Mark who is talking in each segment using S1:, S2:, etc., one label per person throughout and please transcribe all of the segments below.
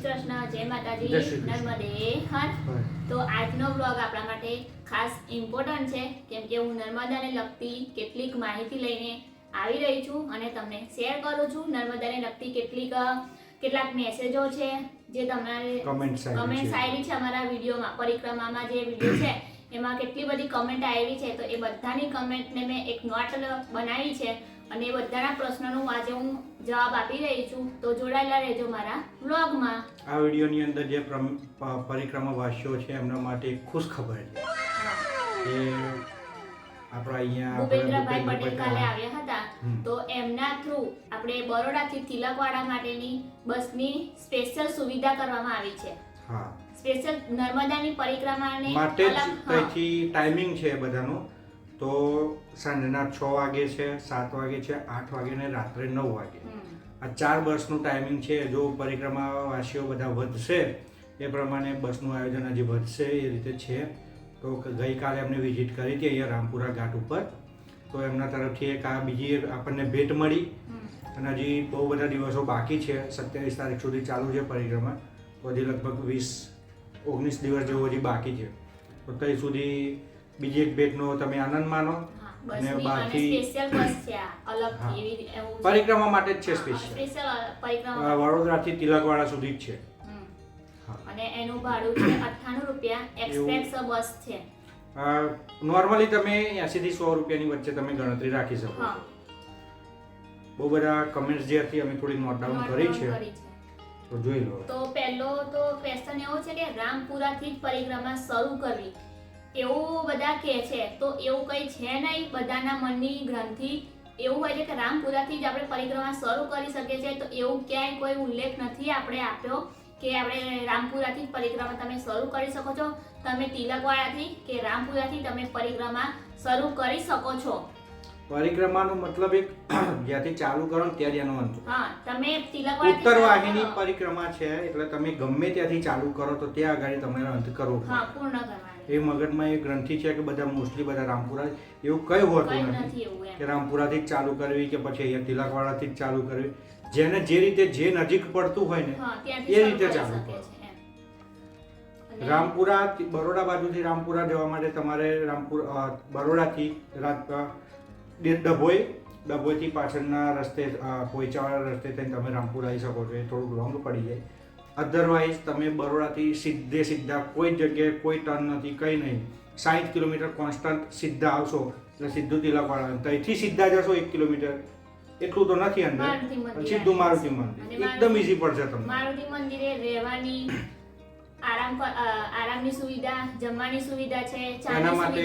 S1: શ્રી કૃષ્ણ જય માતાજી. નર્મદે હર તો આજનો બ્લોગ આપણા માટે ખાસ ઇમ્પોર્ટન્ટ છે કેમ કે હું નર્મદાને લગતી કેટલીક માહિતી લઈને આવી રહી છું અને તમને શેર કરું છું. નર્મદાને લગતી કેટલીક કેટલાક મેસેજો છે જે તમારે
S2: કમેન્ટ સાઈડ છે.
S1: છે અમારા વિડીયોમાં પરિક્રમામાં જે વીડિયો છે એમાં કેટલી બધી કમેન્ટ આવી છે તો એ બધાની કમેન્ટને મેં એક નોટ બનાવી છે. અને એ બધાના પ્રશ્નોનું આજે હું જવાબ આપી રહી છું. તો જોડાયેલા રહેજો મારા બ્લોગમાં
S2: આ વિડીયોની અંદર જે પરિક્રમા વાસીઓ છે એમના માટે ખુશ ખબર છે. કે આપણા અહીંયા
S1: ભૂપેન્દ્રભાઈ
S2: ભૂપેન્દ્ર
S1: પટેલ કાલે આવ્યા હતા. તો એમના થ્રુ આપણે બરોડાથી તિલકવાડા માટેની બસની સ્પેશિયલ સુવિધા કરવામાં આવી છે.
S2: હા.
S1: સ્પેશિયલ નર્મદાની પરિક્રમાને
S2: માટે ટાઈમિંગ છે બધાનો. તો સાંજના છ વાગે છે સાત વાગે છે આઠ વાગે ને રાત્રે નવ વાગે. આ ચાર બસનું ટાઈમિંગ છે જો પરિક્રમાવાસીઓ બધા વધશે એ પ્રમાણે બસનું આયોજન હજી વધશે એ રીતે છે. તો ગઈકાલે એમને વિઝિટ કરી હતી અહીંયા રામપુરા ઘાટ ઉપર. તો એમના તરફથી એક આ બીજી આપણને ભેટ મળી. અને હજી બહુ બધા દિવસો બાકી છે સત્યાવીસ તારીખ સુધી ચાલુ છે પરિક્રમા. તો હજી લગભગ વીસ ઓગણીસ દિવસ જેવું હજી બાકી છે. તો ત્યાં સુધી બીજી એક ભેટનો તમે આનંદ માનો. અને
S1: છે.
S2: પરિક્રમા માટે જ છે સ્પેશિયલ વડોદરાથી તિલકવાડા સુધી જ છે.
S1: અને એનું ભાડું છે અઠ્ઠાણું રૂપિયા એક્સપ્રેસ બસ છે.
S2: નોર્મલી તમે એંશી થી સો રૂપિયાની વચ્ચે તમે ગણતરી રાખી શકો બહુ બધા કમેન્ટ્સ જે હતી અમે થોડી નોટ ડાઉન કરી છે. તો જોઈ લો.
S1: તો પહેલો તો ક્વેશ્ચન એવો છે કે રામપુરા થી જ પરિક્રમા શરૂ કરવી. એવું બધા કહે છે તો એવું કંઈ છે નહીં બધાના મનની ગ્રંથિ. એવું હોય છે કે રામપુરાથી જ આપણે પરિક્રમા શરૂ કરી શકીએ છીએ તો એવું ક્યાંય કોઈ ઉલ્લેખ નથી આપણે આપ્યો કે આપણે રામપુરાથી જ પરિક્રમા તમે શરૂ કરી શકો છો. તમે તિલકવાળાથી કે રામપુરાથી તમે પરિક્રમા શરૂ કરી શકો છો.
S2: પરિક્રમાનો મતલબ એક જ્યાંથી ચાલુ કરો ને ત્યાં એનો અંત.
S1: હા તમે તિલકવાળા
S2: ઉત્તર વાહિની પરિક્રમા છે એટલે તમે ગમે ત્યાંથી ચાલુ કરો તો ત્યાં આગળ તમારે અંત કરવો
S1: હા પૂર્ણ કરવાની.
S2: એ મગજમાં એ ગ્રંથિ છે કે બધા મોસ્ટલી બધા રામપુરા એવું કઈ હોતું નથી. કે રામપુરાથી જ ચાલુ કરવી કે પછી અહીંયા તિલકવાડાથી જ ચાલુ કરવી. જેને જે રીતે જે નજીક પડતું હોય ને એ રીતે ચાલુ
S1: શકે
S2: કરો.
S1: છે એમ. અને
S2: રામપુરા બરોડા બાજુથી રામપુરા જવા માટે તમારે રામપુર બરોડાથી રાત ડભોઈ ડભોઈથી પાછળના રસ્તે પોઈચાવાળા રસ્તે થઈને તમે રામપુર આવી શકો છો. એ થોડુંક લોંગ પડી જાય. અધરવાઇઝ તમે બરોડાથી સીધે સીધા કોઈ જગ્યાએ કોઈ ટર્ન નથી કંઈ નહીં. સાઠ કિલોમીટર કોન્સ્ટન્ટ સીધા આવશો એટલે સીધું તિલકવાડા ત્યાંથી સીધા જશો એક કિલોમીટર. એટલું તો નથી અંદર. સીધું મારુતિ મંદિર. એકદમ ઈઝી પડશે તમને.
S1: મારુતિ મંદિરે રહેવાની આરામ આરામની સુવિધા જમવાની સુવિધા છે
S2: એના માટે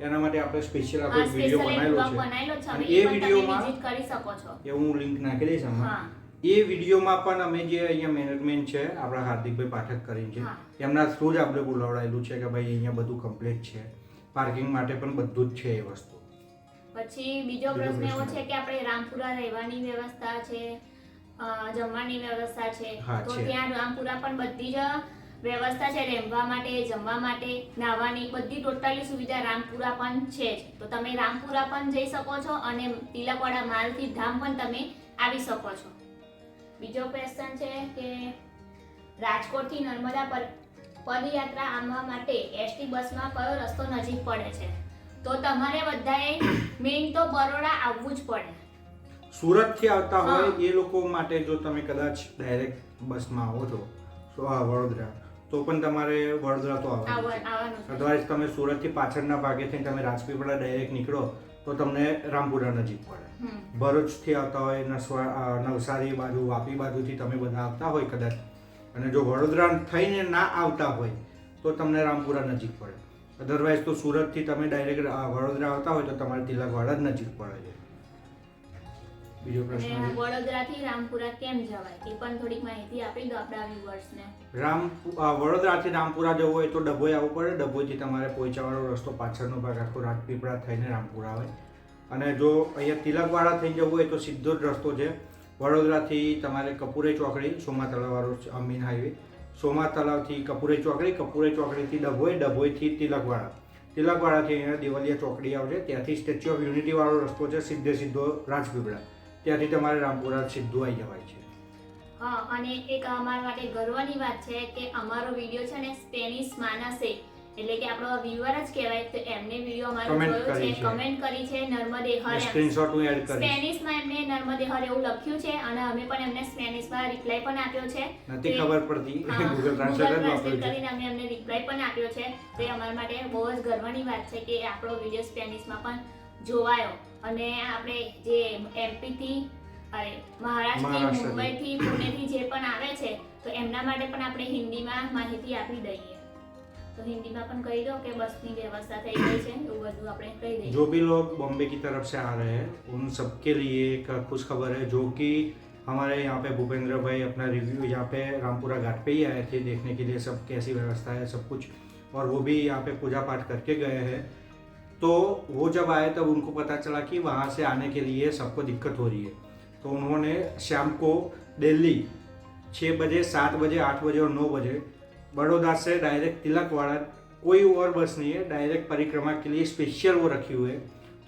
S2: એના માટે આપણે સ્પેશિયલ આપણો વીડિયો બનાવેલો છે. અને એ
S1: પણ વિઝિટ કરી શકો છો.
S2: એ હું લિંક નાખી દઈશ આમાં. એ વિડીયોમાં પણ અમે જે અહીંયા મેનેજમેન્ટ છે આપણા હાર્દિકભાઈ પાઠક કરીને છે એમના થ્રુ જ આપણે બોલાવડાયેલું છે કે ભાઈ અહીંયા બધું કમ્પ્લીટ છે. પાર્કિંગ માટે પણ બધું જ છે એ વસ્તુ.
S1: પછી બીજો પ્રશ્ન એવો છે કે આપણે રામપુરા રહેવાની વ્યવસ્થા છે જમવાની વ્યવસ્થા છે તો ત્યાં રામપુરા પણ બધી જ વ્યવસ્થા છે રહેવા માટે જમવા માટે નાહવાની બધી ટોટલી સુવિધા રામપુરા પણ છે તો તમે રામપુરા પણ જઈ શકો છો અને તિલકવાડા માલથી ધામ પણ તમે આવી શકો છો. બીજો ક્વેશ્ચન છે કે રાજકોટથી નર્મદા પર પદયાત્રા આવવા માટે એસટી બસમાં કયો રસ્તો નજીક પડે છે? તો તમારે બધાએ મેઇન તો બરોડા આવવું જ પડે.
S2: સુરતથી આવતા હોય એ લોકો માટે જો તમે કદાચ ડાયરેક્ટ બસમાં આવો છો તો આ વડોદરા. તો પણ તમારે વડોદરા તો આવવાનું અદરવાઇઝ તમે સુરતથી પાછળના ભાગે થઈને તમે રાજપીપળા ડાયરેક્ટ નીકળો તો તમને રામપુરા નજીક પડે. ભરૂચથી આવતા હોય નસવા નવસારી બાજુ વાપી બાજુથી તમે બધા આવતા હોય કદાચ. અને જો વડોદરા થઈને ના આવતા હોય તો તમને રામપુરા નજીક પડે. અધરવાઇઝ તો સુરતથી તમે ડાયરેક્ટ વડોદરા આવતા હોય તો તમારે તિલકવાડા જ નજીક પડે છે. બીજો પ્રશ્ન?
S1: વડોદરાથી રામપુરા કેમ જવાય? એ પણ થોડીક માહિતી આપી દો આપણા વ્યુઅર્સને
S2: રામ વડોદરાથી રામપુરા જવું હોય તો ડભોઈ આવવું પડે. ડભોઈથી તમારે પોઈચાવાળો રસ્તો પાછળનો ભાગ આખો રાજપીપળા થઈને રામપુરા આવે. અને જો અહીંયા તિલકવાડા થઈ જવું હોય તો સીધો જ રસ્તો છે. વડોદરાથી તમારે કપૂરે ચોકડી સોમા તળાવવાળો અમીન હાઈવે. સોમા તળાવથી કપૂરે ચોકડી કપૂરે ચોકડીથી ડભોઈ ડભોઈથી તિલકવાડા. તિલકવાડાથી અહીંયા દેવલિયા ચોકડી આવશે. ત્યાંથી સ્ટેચ્યુ ઓફ યુનિટીવાળો રસ્તો છે સીધે સીધો રાજપીપળા. ત્યાંથી તમારે રામપુરા સીધું આવી જવાય છે.
S1: હા અને એક અમારા માટે ગર્વની વાત છે કે અમારો વીડિયો છે ને સ્પેનિશ માનસે એટલે કે આપણો વ્યુઅર જ કહેવાય તો એમને વીડિયો અમારો જોયો છે કમેન્ટ કરી છે નર્મદે હર
S2: સ્ક્રીનશોટ હું એડ કરીશ.
S1: સ્પેનિશમાં એમને નર્મદે હર એવું લખ્યું છે અને અમે પણ એમને સ્પેનિશમાં રિપ્લાય પણ આપ્યો છે.
S2: નથી ખબર પડતી. ગૂગલ
S1: Translate કરીને અમે એમને રિપ્લાય પણ આપ્યો છે. તો એ અમારા માટે બહુ જ ગર્વની વાત છે કે આપણો વીડિયો સ્પેનિશમાં પણ જોવાયો. અને આપણે જે એમપીથી અરે મહારાષ્ટ્રથી મુંબઈથી પુણેથી જે પણ આવે છે તો એમના માટે પણ આપણે હિન્દીમાં માહિતી આપી દઈએ તો હિન્દીમાં પણ કહી દો કે બસની વ્યવસ્થા થઈ ગઈ છે એવું બધું આપણે કહી દઈએ
S2: જો ભી લોગ बॉम्बे की तरफ से आ रहे हैं उन सबके लिए एक खुश खबर है जो कि हमारे यहाँ पे भूपेंद्र भाई अपना रिव्यू यहाँ पे रामपुरा घाट पे ही आए थे देखने के लिए सब कैसी व्यवस्था है सब कुछ और वो भी यहाँ पे पूजा पाठ करके गए हैं तो वो जब आए, तब उनको पता चला कि वहाँ से आने के लिए सबको दिक्कत हो रही है। तो उन्होंने शाम को दिल्ली छः बजे, सात बजे, आठ बजे और नौ बजे बड़ौदा से डायरेक्ट तिलकवाड़ा, कोई और बस नहीं है, डायरेक्ट परिक्रमा के लिए स्पेशल वो रखी हुई है।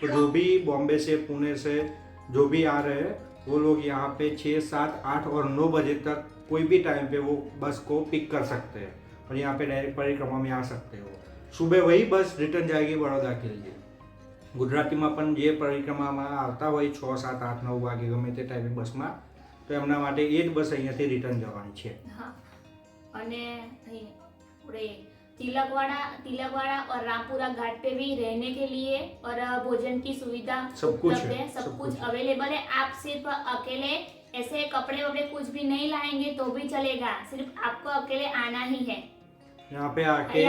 S2: तो जो भी बॉम्बे से, पुणे से जो भी आ रहे हैं, वो लोग यहाँ पे छः सात, आठ और नौ बजे तक कोई भी टाइम पे वो बस को पिक कर सकते हैं और यहाँ पे डायरेक्ट परिक्रमा में आ सकते हो सुबह वही बस रिटर्न जाएगी बड़ौदा के लिए ગુજરાતીમાં પણ જે પરિક્રમામાં આવતા હોય છ સાત આઠ નવ વાગે ગમે તે ટાઈમે બસમાં તો એમના માટે એ જ બસ અહીંયાથી રિટર્ન જવાની છે
S1: हाँ અને અહીં આપણે तिलकवाड़ा तिलकवाड़ा और रामपुरा घाट पे भी रहने के लिए और भोजन की सुविधा
S2: सब कुछ
S1: उपलब्ध
S2: है,
S1: है सब
S2: सब
S1: कुछ
S2: कुछ।
S1: अवेलेबल है आप सिर्फ अकेले ऐसे कपड़े वपड़े कुछ भी नहीं लाएंगे तो भी चलेगा सिर्फ आपको अकेले आना ही है
S2: यहाँ पे आके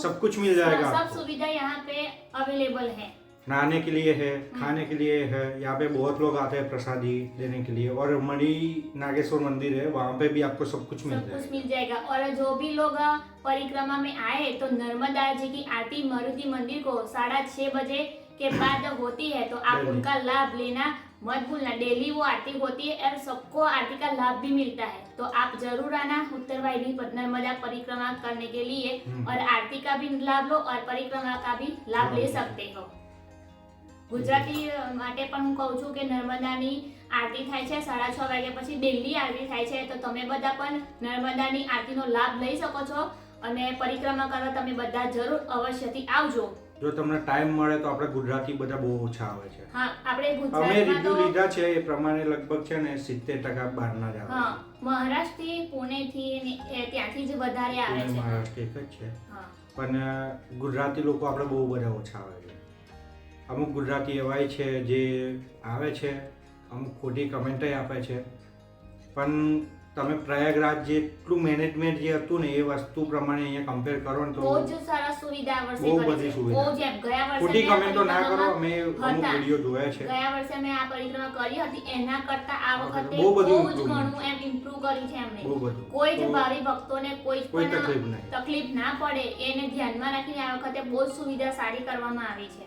S2: सब कुछ मिल जाएगा
S1: सब सुविधा यहाँ पे अवेलेबल है।
S2: नहाने के लिए है खाने के लिए है यहाँ पे बहुत लोग आते हैं प्रसादी देने के लिए। और मणि नागेश्वर मंदिर है वहाँ पे भी आपको सब कुछ मिल
S1: सब कुछ
S2: जाएगा।
S1: मिल जाएगा। और जो भी लोग परिक्रमा में आए तो नर्मदा जी की आरती मारुति मंदिर को साढ़ा छह बजे के बाद होती है तो आप उनका लाभ लेना मत भूलना डेली वो आरती होती है और सबको आरती का लाभ भी मिलता है तो आप जरूर आना उत्तर वाहिनी पर नर्मदा परिक्रमा करने के लिए
S2: हम्म।
S1: और आरती का भी लाभ लो और परिक्रमा का भी लाभ ले सकते हो ગુજરાતી અ, માટે પણ હું કહું છું કે નર્મદાની આરતી થાય છે સાડા છ વાગ્યા પછી ડેલી આરતી થાય છે તો તમે બધા પણ નર્મદાની આરતીનો લાભ લઈ શકો છો અને પરિક્રમા કરવા તમે બધા જરૂર અવશ્યથી આવજો
S2: જો તમને ટાઈમ મળે તો આપણે ગુજરાતી બધા બહુ ઓછા આવે છે.
S1: હા આપણે
S2: અમે રિવ્યુ લીધા છે એ પ્રમાણે લગભગ છે ને સિત્તેર ટકા બહારના જ આવે
S1: હા મહારાષ્ટ્રથી પુણેથી ત્યાંથી જ વધારે આવે છે.
S2: મહારાષ્ટ્ર એક જ છે. પણ ગુજરાતી લોકો આપણે બહુ બધા ઓછા આવે છે. અમુક ગુજરાતી એવાય છે જે આવે છે અમુક ખોટી કમેન્ટય આપે છે. પણ તમે પ્રયાગરાજ જેટલું મેનેજમેન્ટ જે હતું ને એ વસ્તુ પ્રમાણે અહીંયા કમ્પેર કરો ને તો
S1: બહુ જ સારા સુવિધા આ વર્ષે
S2: બહુ બધી સુવિધા.
S1: બહુ જ એમ. ગયા વર્ષે
S2: ખોટી કમેન્ટો ના કરો અમે અમુક વિડિયો જોયા છે.
S1: ગયા વર્ષે મેં આ પરિક્રમા કરી હતી. એના કરતા આ
S2: વખતે બહુ બધું
S1: જ ઘણું એમ ઇમ્પ્રૂવ કર્યું છે એમણે. કોઈ જ ભાવિ ભક્તોને કોઈ પણ
S2: તકલીફ
S1: ના પડે. એને ધ્યાનમાં રાખીને આ વખતે બહુ સુવિધા સારી કરવામાં આવી છે.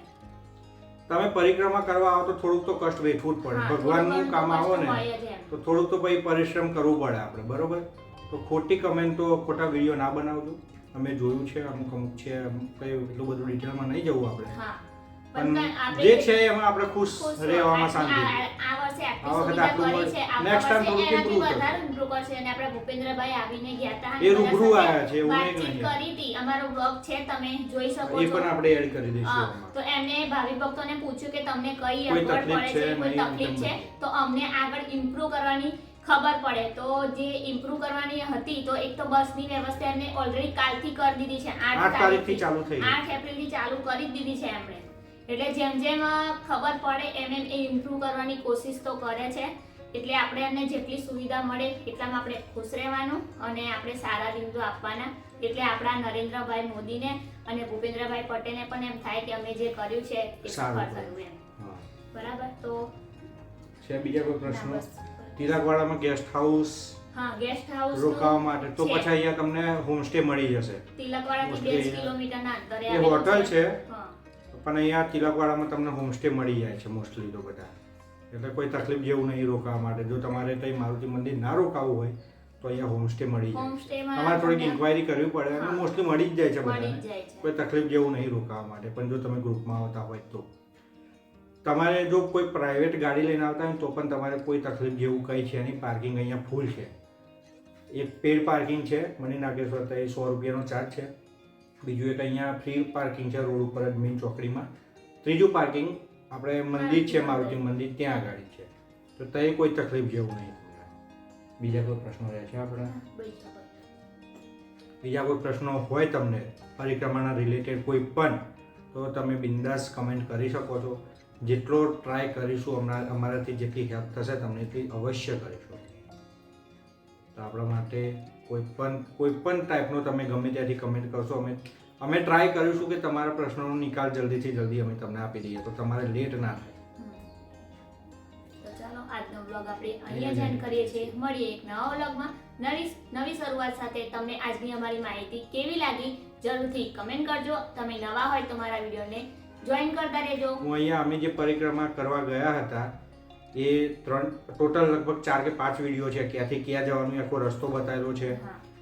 S2: તમે પરિક્રમા કરવા આવો તો થોડુંક તો કષ્ટ વેઠવું જ પડે. ભગવાનનું કામ આવો ને. તો થોડુંક તો પછી પરિશ્રમ કરવું પડે આપણે બરોબર? તો ખોટી કમેન્ટો ખોટા વીડિયો ના બનાવજો. અમે જોયું છે અમુક અમુક છે અમુક કઈ એટલું બધું ડિટેલમાં નહીં જવું આપણે. પણ જે છે એમાં આપણે ખુશ રહેવામાં શાંતિ
S1: વર્ષે આટલી સુવિધા કરી છે આવતા વર્ષે એનાથી વધારે improve કરશે. અને આપણે ભૂપેન્દ્રભાઈ આવીને ગયા હતા
S2: એ રૂબરૂ આવ્યા છે, એવું એક.
S1: કરી હતી. અમારો બ્લોગ છે તમે જોઈ શકો
S2: એ
S1: છો.
S2: પણ આપણે એડ કરી દઈશું
S1: તો એમને ભાવિ ભક્તોને પૂછ્યું કે તમને કઈ અગવડ પડે
S2: છે,
S1: કોઈ તકલીફ છે? તો અમને આગળ ઇમ્પ્રુવ કરવાની ખબર પડે. તો જે ઇમ્પ્રુવ કરવાની હતી તો એક તો બસની વ્યવસ્થા એમને ઓલરેડી કાલથી કરી દીધી છે. આઠ
S2: તારીખથી ચાલુ થઈ
S1: આઠ એપ્રિલથી ચાલુ કરી દીધી છે એમણે. એટલે જેમ જેમ ખબર પડે એમ એમ એ ઇમ્પ્રુવ કરવાની કોશિશ તો કરે છે. એટલે આપણે એમને જેટલી સુવિધા મળે એટલામાં આપણે ખુશ રહેવાનું અને આપણે સારા રિવ્યુ આપવાના. એટલે આપણા નરેન્દ્રભાઈ મોદીને અને ભૂપેન્દ્રભાઈ પટેલને પણ એમ થાય કે અમે જે કર્યું છે એ સફળ થયું એમ. બરાબર? તો
S2: છે બીજા કોઈ પ્રશ્નો. તિલકવાડામાં ગેસ્ટ હાઉસ
S1: હા ગેસ્ટ હાઉસ
S2: રોકાવા માટે તો પછી અહીંયા તમને હોમસ્ટે મળી જશે.
S1: તિલકવાડાથી બે કિલોમીટરના અંતરે
S2: એ હોટલ છે. પણ અહીંયા તિલકવાડામાં તમને હોમસ્ટે મળી જાય છે મોસ્ટલી તો બધા. એટલે કોઈ તકલીફ જેવું નહીં રોકાવા માટે. જો તમારે ત્યાં મારુતિ મંદિર ના રોકાવું હોય તો અહીંયા હોમસ્ટે મળી જાય. તમારે થોડીક ઇન્ક્વાયરી કરવી પડે અને મોસ્ટલી મળી જ જાય છે બધાને. કોઈ તકલીફ જેવું નહીં રોકાવા માટે. પણ જો તમે ગ્રુપમાં આવતા હોય તો. તમારે જો કોઈ પ્રાઇવેટ ગાડી લઈને આવતા હોય તો પણ તમારે કોઈ તકલીફ જેવું કંઈ છે નહીં. પાર્કિંગ અહીંયા ફૂલ છે. એક પેડ પાર્કિંગ છે. મની નાગેશ્વર તો એ સો રૂપિયાનો ચાર્જ છે. બીજું એક અહીંયા ફ્રી પાર્કિંગ છે રોડ ઉપર જ મેઇન ચોકડીમાં ત્રીજું પાર્કિંગ આપણે મંદિર છે મારુતિ મંદિર ત્યાં આગળ છે. તો તે કોઈ તકલીફ જેવું નહીં બીજા કોઈ પ્રશ્નો રહે છે આપણા?
S1: બીજા કોઈ.
S2: બીજા કોઈ પ્રશ્નો હોય તમને પરિક્રમાના રિલેટેડ કોઈ પણ તો તમે બિંદાસ કમેન્ટ કરી શકો છો. જેટલો ટ્રાય કરીશું હમણાં અમારાથી જેટલી હેલ્પ થશે તમને એટલી અવશ્ય કરીશું. તો આપણા માટે કોઈ પણ કોઈ પણ ટાઈપનો તમે ગમે ત્યાંથી કમેન્ટ કરશો અમે અમે ટ્રાય કરીશું કે તમારા પ્રશ્નોનો નિકાલ જલ્દીથી જલ્દી અમે તમને આપી દઈએ તો તમારે લેટ ના થાય.
S1: તો ચાલો આજનો બ્લોગ આપણે અહીંયા જ એન્ડ કરીએ છીએ. મળીએ એક નવા બ્લોગમાં નવી નવી શરૂઆત સાથે તમને આજની અમારી માહિતી કેવી લાગી જરૂરથી કમેન્ટ કરજો. તમે નવા હોય તો મારા વિડીયોને જોઈન કરતા રહેજો.
S2: હું અહીંયા અમે જે પરિક્રમા કરવા ગયા હતા એ ત્રણ ટોટલ લગભગ ચાર કે પાંચ વીડિયો છે ક્યાંથી ક્યાં જવાનું આખો રસ્તો બતાવેલો છે.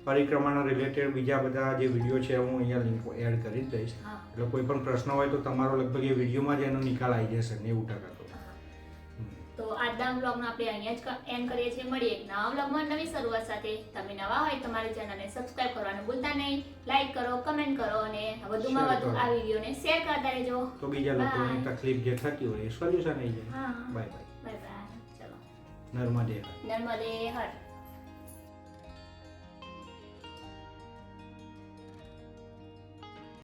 S2: પરિક્રમાના રિલેટેડ બીજા બધા જે વીડિયો છે હું અહીંયા લિંક એડ કરી જ દઈશ. એટલે કોઈ પણ પ્રશ્ન હોય તો તમારો લગભગ એ વિડીયોમાં જ એનો નિકાલ આવી જશે નેવું ટકા તો.
S1: તો આજના વ્લોગનો આપણે અહીંયા જ એન્ડ કરીએ છીએ. મળીએ એક નવા બ્લોગમાં નવી શરૂઆત સાથે. તમે નવા હોય તમારી મારી ચેનલને સબસ્ક્રાઇબ કરવાનું ભૂલતા નહીં. લાઈક કરો કમેન્ટ કરો અને વધુમાં વધુ. આ વિડીયોને શેર કરતા રહેજો.
S2: તો બીજા લોકોની તકલીફ જે થતી હોય એ સોલ્યુશન આવી જાય. બાય બાય
S1: બાય હર
S2: નર્મદે
S1: નર્મદે હર